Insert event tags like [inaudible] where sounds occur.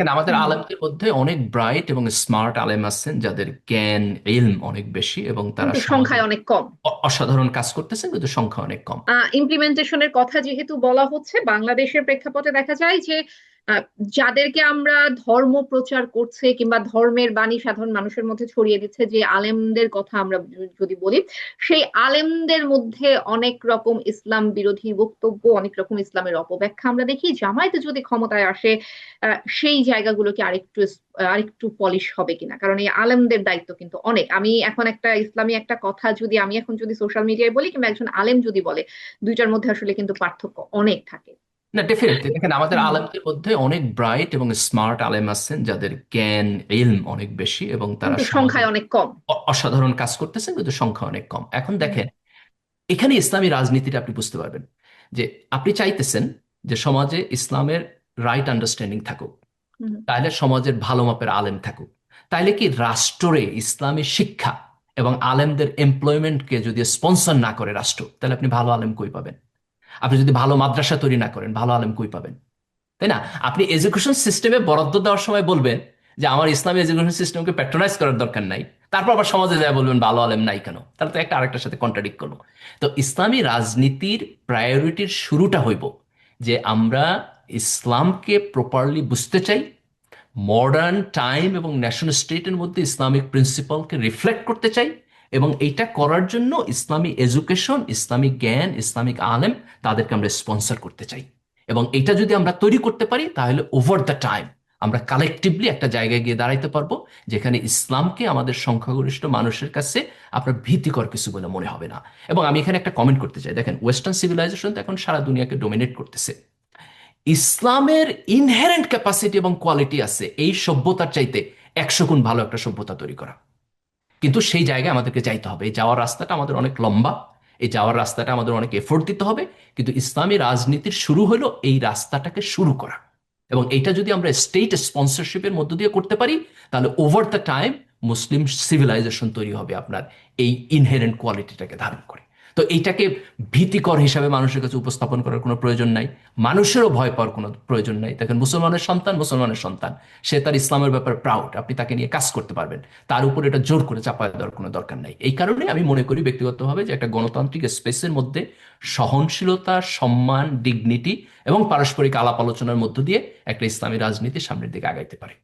দেখেন আমাদের আলেমদের মধ্যে অনেক ব্রাইট এবং স্মার্ট আলেম আছেন যাদের জ্ঞান এলম অনেক বেশি এবং তারা কিন্তু সংখ্যায় অনেক কম। অসাধারণ কাজ করতেছেন কিন্তু সংখ্যা অনেক কম। ইমপ্লিমেন্টেশনের কথা যেহেতু বলা হচ্ছে বাংলাদেশের প্রেক্ষাপটে দেখা যায় যে যাদেরকে আমরা ধর্ম প্রচার করছে কিংবা ধর্মের বাণী সাধারণ মানুষের মধ্যে ছড়িয়ে দিচ্ছে, যে আলেমদের কথা আমরা যদি বলি, সেই আলেমদের মধ্যে অনেক রকম ইসলাম বিরোধী বক্তব্য, অনেক রকম ইসলামের অপব্যাখ্যা আমরা দেখি। জামায়াতে যদি ক্ষমতায় আসে সেই জায়গাগুলোকে আরেকটু আরেকটু পলিশ হবে কিনা? কারণ এই আলেমদের দায়িত্ব কিন্তু অনেক। আমি এখন একটা ইসলামী একটা কথা যদি, আমি এখন যদি সোশ্যাল মিডিয়ায় বলি কিংবা একজন আলেম যদি বলে, দুইটার মধ্যে আসলে কিন্তু পার্থক্য অনেক থাকে। না ডেফিনেটলি [laughs] দেখেন আমাদের আলেমদের মধ্যে অনেক ব্রাইট এবং স্মার্ট আলেম আছেন যাদের জ্ঞান ইলম অনেক বেশি এবং তারা কিন্তু সমাজে সংখ্যায় অনেক কম। অ- অসাধারণ কাজ করতেছেন কিন্তু সংখ্যা অনেক কম। এখন হুম। দেখেন এখানে ইসলামী রাজনীতিটা আপনি বুঝতে পারবেন যে আপনি চাইতেছেন যে সমাজে ইসলামের রাইট আন্ডারস্ট্যান্ডিং থাকুক। হুম। তাহলে সমাজের ভালো মাপের আলেম থাকুক। তাইলে কি রাষ্ট্রে ইসলামী শিক্ষা এবং আলেমদের এমপ্লয়মেন্টকে যদি স্পন্সর না করে রাষ্ট্র তাহলে আপনি ভালো আলেম কই পাবেন? আপনি যদি ভালো মাদ্রাসা তৈরি না করেন, ভালো আলেম কই পাবেন? তাই না? আপনি এডুকেশন সিস্টেমে বরাদ্দ দেওয়ার সময় বলবেন যে আমার ইসলামী এডুকেশন সিস্টেমকে প্যাট্রোনাইজ করার দরকার নাই। তারপর আবার সমাজে যায় বলবেন, ভালো আলেম নাই কেন? তাহলে তো একটা আরেকটার সাথে কন্ট্রাডিক্ট করল তো ইসলামী রাজনীতির প্রায়োরিটির শুরুটা হইব যে আমরা ইসলামকে প্রপারলি বুঝতে চাই মডার্ন টাইম এবং ন্যাশনাল স্টেটের মধ্যে ইসলামিক প্রিন্সিপালকে রিফ্লেক্ট করতে চাই এবং এইটা করার জন্য ইসলামী এডুকেশন, ইসলামিক জ্ঞান, ইসলামিক আলেম তাদেরকে আমরা স্পন্সর করতে চাই। এবং এটা যদি আমরা তৈরি করতে পারি, তাহলে ওভার দ্য টাইম আমরা কালেকটিভলি একটা জায়গায় গিয়ে দাঁড়াইতে পারব, যেখানে ইসলামকে আমাদের সংখ্যাগরিষ্ঠ মানুষের কাছে আপনার ভীতিকর কিছু বলে মনে হবে না। এবং আমি এখানে একটা কমেন্ট করতে চাই। দেখেন ওয়েস্টার্ন সিভিলাইজেশন তো এখন সারা দুনিয়াকে ডোমিনেট করতেছে। ইসলামের ইনহেরেন্ট ক্যাপাসিটি এবং কোয়ালিটি আছে এই সভ্যতার চাইতে একশো গুণ ভালো একটা সভ্যতা তৈরি করা। কিন্তু সেই জায়গায় আমাদেরকে যাইতে হবে। এই যাওয়ার রাস্তাটা আমাদের অনেক লম্বা, এই যাওয়ার রাস্তাটা আমাদের অনেক এফোর্ট দিতে হবে, কিন্তু ইসলামী রাজনীতির শুরু হলো এই রাস্তাটাকে শুরু করা। এবং এটা যদি আমরা স্টেট স্পন্সরশিপের মধ্য দিয়ে করতে পারি, তাহলে over the time Muslim civilization তৈরি হবে আপনার এই ইনহেরেন্ট কোয়ালিটিটাকে ধারণ করে। তো এইটাকে ভীতিকর হিসাবে মানুষের কাছে উপস্থাপন করার কোনো প্রয়োজন নাই। মানুষেরও ভয় পাওয়ার কোনো প্রয়োজন নাই। দেখেন, মুসলমানের সন্তান মুসলমানের সন্তান। সে তার ইসলামের ব্যাপারে প্রাউড আপনি তাকে নিয়ে কাজ করতে পারবেন। তার উপর এটা জোর করে চাপায় দেওয়ার কোনো দরকার নাই। এই কারণে আমি মনে করি ব্যক্তিগতভাবে যে একটা গণতান্ত্রিক স্পেসের মধ্যে সহনশীলতা, সম্মান ডিগনিটি এবং পারস্পরিক আলাপ আলোচনার মধ্য দিয়ে একটা ইসলামী রাজনীতি সামনের দিকে আগাইতে পারে।